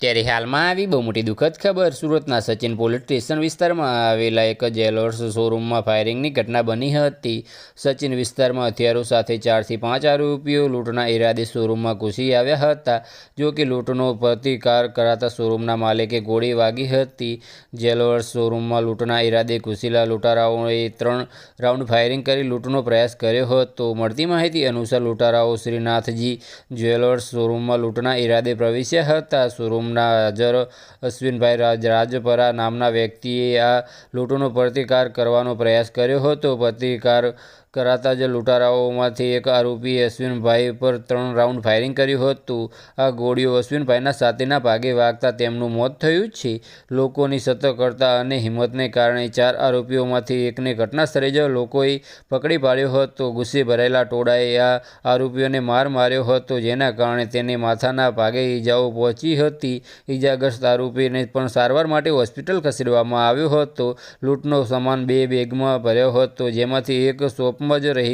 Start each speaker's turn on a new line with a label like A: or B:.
A: ત્યારે હાલમાં આવી બહુ મોટી દુઃખદ ખબર. સુરતના સચિન પોલીસ સ્ટેશન વિસ્તારમાં આવેલા એક જ્વેલર્સ શોરૂમમાં ફાયરિંગની ઘટના બની હતી. સચિન વિસ્તારમાં હથિયારો સાથે ચારથી પાંચ આરોપીઓ લૂંટના ઈરાદે શોરૂમમાં ઘૂસી આવ્યા હતા. જો કે લૂંટનો પ્રતિકાર કરાતા શોરૂમના માલિકે ગોળી વાગી હતી. જેલર્સ શોરૂમમાં લૂંટના ઈરાદે ઘૂસેલા લૂંટારાઓએ ત્રણ રાઉન્ડ ફાયરિંગ કરી લૂંટનો પ્રયાસ કર્યો હતો. મળતી માહિતી અનુસાર લૂંટારાઓ શ્રીનાથજી જ્વેલર્સ શોરૂમમાં લૂંટના ઈરાદે પ્રવેશ્યા હતા. શોરૂમના હાજર અશ્વિનભાઈ રાજ રાજપરા નામના વ્યક્તિએ આ લૂંટનો પ્રતિકાર કરવાનો પ્રયાસ કર્યો હતો. પ્રતિકાર કરાતા જ લૂંટારાઓમાંથી એક આરોપીએ અશ્વિનભાઈ પર ત્રણ રાઉન્ડ ફાયરિંગ કર્યું હતું. આ ગોળીઓ અશ્વિનભાઈના સાથેના ભાગે વાગતા તેમનું મોત થયું છે. લોકોની સતર્કતા અને હિંમતને કારણે ચાર આરોપીઓમાંથી એકને ઘટનાસ્થળે જ લોકોએ પકડી પાડ્યો હતો. ગુસ્સે ભરાયેલા ટોળાએ આ આરોપીઓને માર માર્યો હતો, જેના કારણે તેને માથાના ભાગે ઈજાઓ પહોંચી હતી. ઈજાગ્રસ્ત આરોપીને પણ સારવાર માટે હોસ્પિટલ ખસેડવામાં આવ્યો હતો. લૂંટનો સામાન બે બેગમાં ભર્યો હતો, જેમાંથી એક શોપમાં જ રહી